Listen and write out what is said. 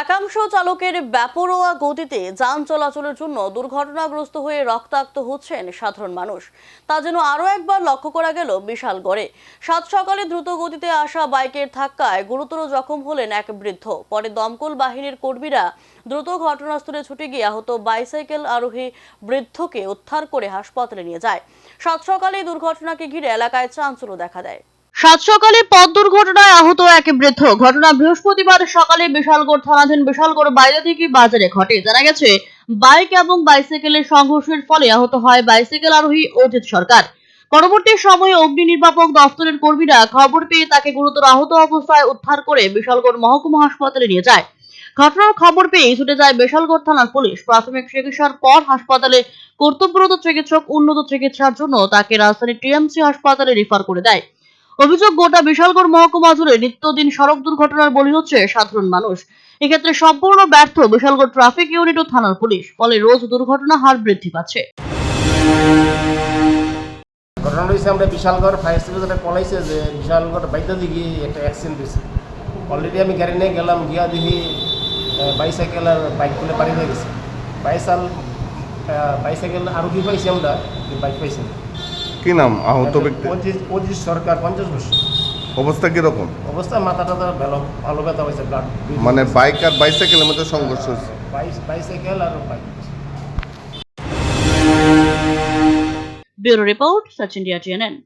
একাংশ চালকের ব্যাপরোয়া গতিতে যান চলাচলের জন্য দুর্ঘটনাগ্রস্ত হয়ে রক্তাক্ত হচ্ছেন সাধারণ মানুষ। তা যেন আরও একবার লক্ষ্য করা গেল বিশালগড়ে সাত সকালে দ্রুত গতিতে আসা বাইকের ধাক্কায় গুরুতর জখম হলেন এক বৃদ্ধ। পরে দমকল বাহিনীর কর্মীরা দ্রুত ঘটনাস্থলে ছুটে গিয়ে আহত বাইসাইকেল আরোহী বৃদ্ধকে উদ্ধার করে হাসপাতালে নিয়ে যায়। সাত সকালে দুর্ঘটনাকে ঘিরে এলাকায় চাঞ্চল্য দেখা দেয়। সাত সকালে পথ দুর্ঘটনায় আহত এক বৃদ্ধ। ঘটনা বৃহস্পতিবার সকালে বিশালগড় থানাধীন বিশালগড় বাইরে থেকে বাজারে ঘটে। জানা গেছে, বাইক এবং বাইসাইকেলের সংঘর্ষের ফলে আহত হয় বাইসাইকেল আরোহী অজিত সরকার। পরবর্তী সময়ে অগ্নি নির্বাপক দপ্তরের কর্মীরা খবর পেয়ে তাকে গুরুতর আহত অবস্থায় উদ্ধার করে বিশালগড় মহকুমা হাসপাতালে নিয়ে যায়। ঘটনার খবর পেয়ে ছুটে যায় বিশালগড় থানার পুলিশ। প্রাথমিক চিকিৎসার পর হাসপাতালে কর্তব্যরত চিকিৎসক উন্নত চিকিৎসার জন্য তাকে রাজধানী টিএমসি হাসপাতালে রেফার করে দেয়। অভিযোগ গোটা বিশালগড় মহকুমা জুড়ে নিত্যদিন সড়ক দুর্ঘটনার বলি হচ্ছে সাধারণ মানুষ। এক্ষেত্রে সম্পূর্ণ ব্যর্থ বিশালগড় ট্রাফিক ইউনিট ও থানার পুলিশ, ফলে রোজ দুর্ঘটনা হার বৃদ্ধি পাচ্ছে। ঘটনা হয়েছে আমরা বিশালগড় ফায়ার সার্ভিস একটা কল আইছে যে বিশালগড় বাইতে দিকে একটা অ্যাক্সিডেন্ট হয়েছে অলরেডি আমি গাড়ি নিয়ে গেলাম, গিয়া দেখি বাইসাইকেল আর বাইক খুলে পাড়ি হয়ে গেছে। বাইসাল বাইসাইকেল আরোহী পাইছি আমরা? বাইক পাইছি। কি নাম? আহত ব্যক্তি? পঁচিশ পঁচিশ সরকার পঞ্চাশ বছর। অবস্থা কীরকম? অবস্থা মাথা তো ভালো ভালো ব্যথা হয়েছে ব্লাড মানে বাইক আর বাইসাইকেলের মধ্যে সংঘর্ষ হয়েছে? বাইসাইকেল আর বাইক ব্যুরো রিপোর্ট সচিন ডিয়া টিএনএন